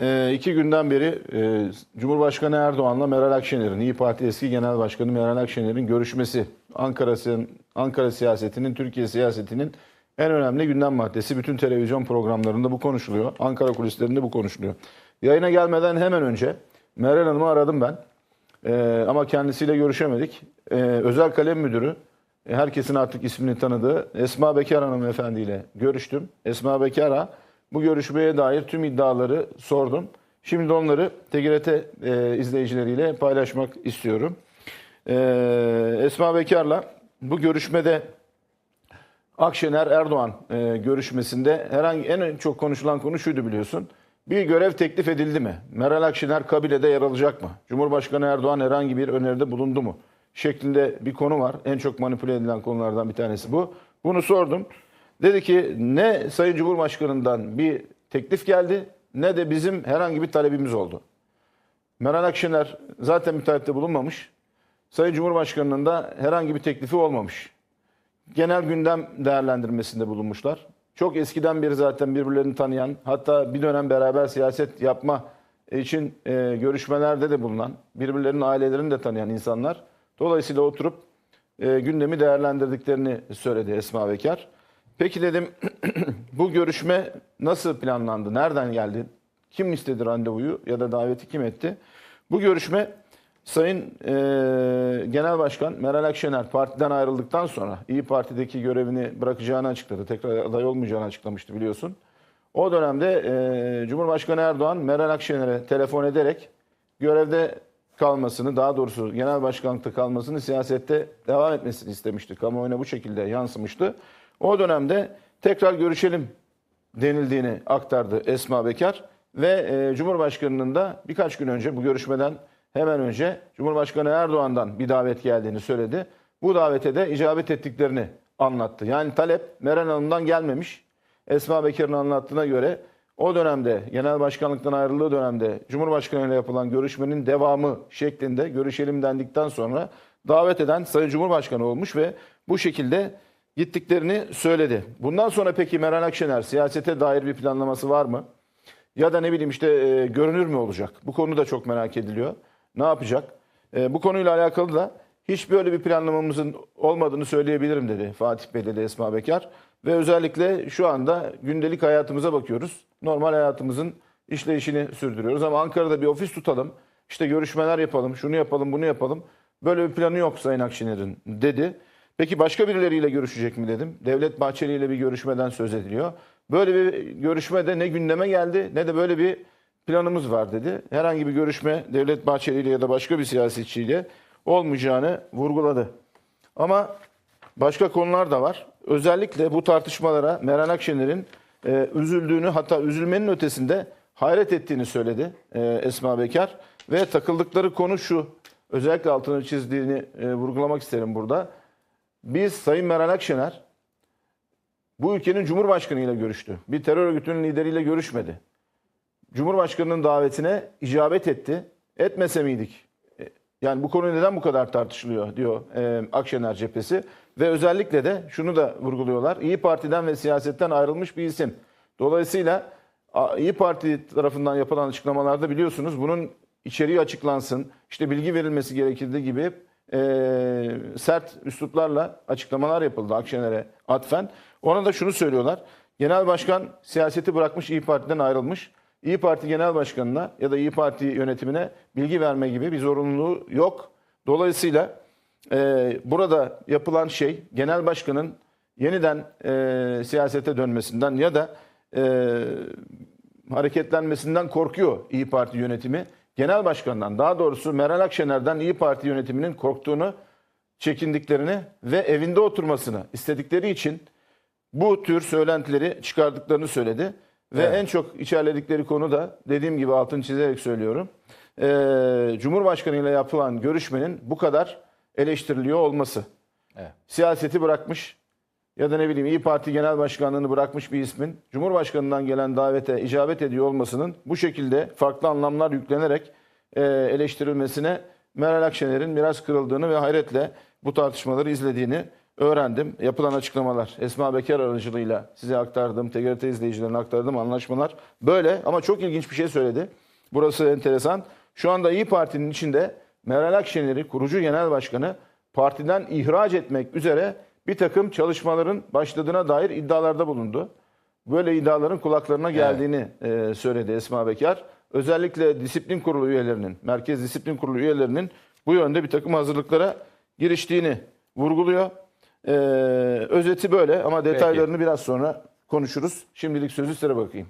e, iki günden beri e, Cumhurbaşkanı Erdoğan'la Meral Akşener'in, İyi Parti eski Genel Başkanı Meral Akşener'in görüşmesi Ankara, Ankara siyasetinin, Türkiye siyasetinin en önemli gündem maddesi. Bütün televizyon programlarında bu konuşuluyor. Ankara kulislerinde bu konuşuluyor. Yayına gelmeden hemen önce Meral Hanım'ı aradım ben. E, ama kendisiyle görüşemedik. E, özel kalem müdürü, herkesin artık ismini tanıdığı Esma Bekar Hanımefendi ile görüştüm. Esma Bekar'a bu görüşmeye dair tüm iddiaları sordum. Şimdi onları TGRT e, izleyicileriyle paylaşmak istiyorum. E, Esma Bekar'la bu görüşmede Akşener Erdoğan e, görüşmesinde herhangi en çok konuşulan konu şuydu biliyorsun. Bir görev teklif edildi mi? Meral Akşener kabilede yer alacak mı? Cumhurbaşkanı Erdoğan herhangi bir öneride bulundu mu? Şeklinde bir konu var. En çok manipüle edilen konulardan bir tanesi bu. Bunu sordum. Dedi ki ne Sayın Cumhurbaşkanı'ndan bir teklif geldi ne de bizim herhangi bir talebimiz oldu. Meral Akşener zaten talepte bulunmamış. Sayın Cumhurbaşkanı'nın da herhangi bir teklifi olmamış. Genel gündem değerlendirmesinde bulunmuşlar. Çok eskiden beri zaten birbirlerini tanıyan, hatta bir dönem beraber siyaset yapma için e, görüşmelerde de bulunan, birbirlerinin ailelerini de tanıyan insanlar. Dolayısıyla oturup e, gündemi değerlendirdiklerini söyledi Esma Bekar. Peki dedim bu görüşme nasıl planlandı? Nereden geldi? Kim istedi randevuyu ya da daveti kim etti? Bu görüşme Sayın e, Genel Başkan Meral Akşener partiden ayrıldıktan sonra İyi Parti'deki görevini bırakacağını açıkladı. Tekrar aday olmayacağını açıklamıştı biliyorsun. O dönemde e, Cumhurbaşkanı Erdoğan Meral Akşener'e telefon ederek görevde kalmasını, daha doğrusu genel başkanlıkta kalmasını, siyasette devam etmesini istemişti. Kamuoyuna bu şekilde yansımıştı. O dönemde tekrar görüşelim denildiğini aktardı Esma Bekar ve e, Cumhurbaşkanı'nın da birkaç gün önce bu görüşmeden hemen önce Cumhurbaşkanı Erdoğan'dan bir davet geldiğini söyledi. Bu davete de icabet ettiklerini anlattı. Yani talep Meral Hanım'dan gelmemiş. Esma Bekir'in anlattığına göre o dönemde genel başkanlıktan ayrıldığı dönemde Cumhurbaşkanı ile yapılan görüşmenin devamı şeklinde görüşelim dendikten sonra davet eden Sayın Cumhurbaşkanı olmuş ve bu şekilde gittiklerini söyledi. Bundan sonra peki Meral Akşener siyasete dair bir planlaması var mı? Ya da ne bileyim işte e, görünür mü olacak? Bu konu da çok merak ediliyor. Ne yapacak? E, bu konuyla alakalı da hiç böyle bir planlamamızın olmadığını söyleyebilirim dedi Fatih Bey dedi Esma Bekar. Ve özellikle şu anda gündelik hayatımıza bakıyoruz. Normal hayatımızın işleyişini sürdürüyoruz ama Ankara'da bir ofis tutalım. İşte görüşmeler yapalım, şunu yapalım, bunu yapalım. Böyle bir planı yok Sayın Akşener'in dedi. Peki başka birileriyle görüşecek mi dedim. Devlet Bahçeli ile bir görüşmeden söz ediliyor. Böyle bir görüşmede ne gündeme geldi ne de böyle bir planımız var dedi. Herhangi bir görüşme Devlet Bahçeli ile ya da başka bir siyasetçiyle olmayacağını vurguladı. Ama başka konular da var. Özellikle bu tartışmalara Meral Akşener'in e, üzüldüğünü hatta üzülmenin ötesinde hayret ettiğini söyledi e, Esma Bekar. Ve takıldıkları konu şu. Özellikle altını çizdiğini e, vurgulamak isterim burada. Biz Sayın Meral Akşener bu ülkenin Cumhurbaşkanı ile görüştü. Bir terör örgütünün lideriyle görüşmedi. Cumhurbaşkanının davetine icabet etti. Etmese miydik? Yani bu konu neden bu kadar tartışılıyor diyor e, Akşener cephesi. Ve özellikle de şunu da vurguluyorlar. İyi Parti'den ve siyasetten ayrılmış bir isim. Dolayısıyla İyi Parti tarafından yapılan açıklamalarda biliyorsunuz bunun içeriği açıklansın, işte bilgi verilmesi gerekildiği gibi e, sert üsluplarla açıklamalar yapıldı Akşener'e atfen. Ona da şunu söylüyorlar. Genel Başkan siyaseti bırakmış İyi Parti'den ayrılmış. İyi Parti Genel Başkanı'na ya da İyi Parti yönetimine bilgi verme gibi bir zorunluluğu yok. Dolayısıyla e, burada yapılan şey Genel Başkan'ın yeniden e, siyasete dönmesinden ya da e, hareketlenmesinden korkuyor İyi Parti yönetimi. Genel Başkan'dan daha doğrusu Meral Akşener'den İyi Parti yönetiminin korktuğunu, çekindiklerini ve evinde oturmasını istedikleri için bu tür söylentileri çıkardıklarını söyledi. Ve en çok içerledikleri konu da dediğim gibi altını çizerek söylüyorum. Ee, Cumhurbaşkanı ile yapılan görüşmenin bu kadar eleştiriliyor olması. Evet. Siyaseti bırakmış ya da ne bileyim İyi Parti Genel Başkanlığını bırakmış bir ismin Cumhurbaşkanından gelen davete icabet ediyor olmasının bu şekilde farklı anlamlar yüklenerek e, eleştirilmesine Meral Akşener'in biraz kırıldığını ve hayretle bu tartışmaları izlediğini öğrendim. Yapılan açıklamalar Esma Bekar aracılığıyla size aktardığım, TGRT izleyicilerine aktardığım anlaşmalar böyle ama çok ilginç bir şey söyledi. Burası enteresan. Şu anda İyi Parti'nin içinde Meral Akşener'i kurucu genel başkanı partiden ihraç etmek üzere bir takım çalışmaların başladığına dair iddialarda bulundu. Böyle iddiaların kulaklarına geldiğini e, söyledi Esma Bekar. Özellikle disiplin kurulu üyelerinin, Merkez Disiplin Kurulu üyelerinin bu yönde bir takım hazırlıklara giriştiğini vurguluyor. E, özeti böyle ama detaylarını biraz sonra konuşuruz. Şimdilik sözü size bakayım.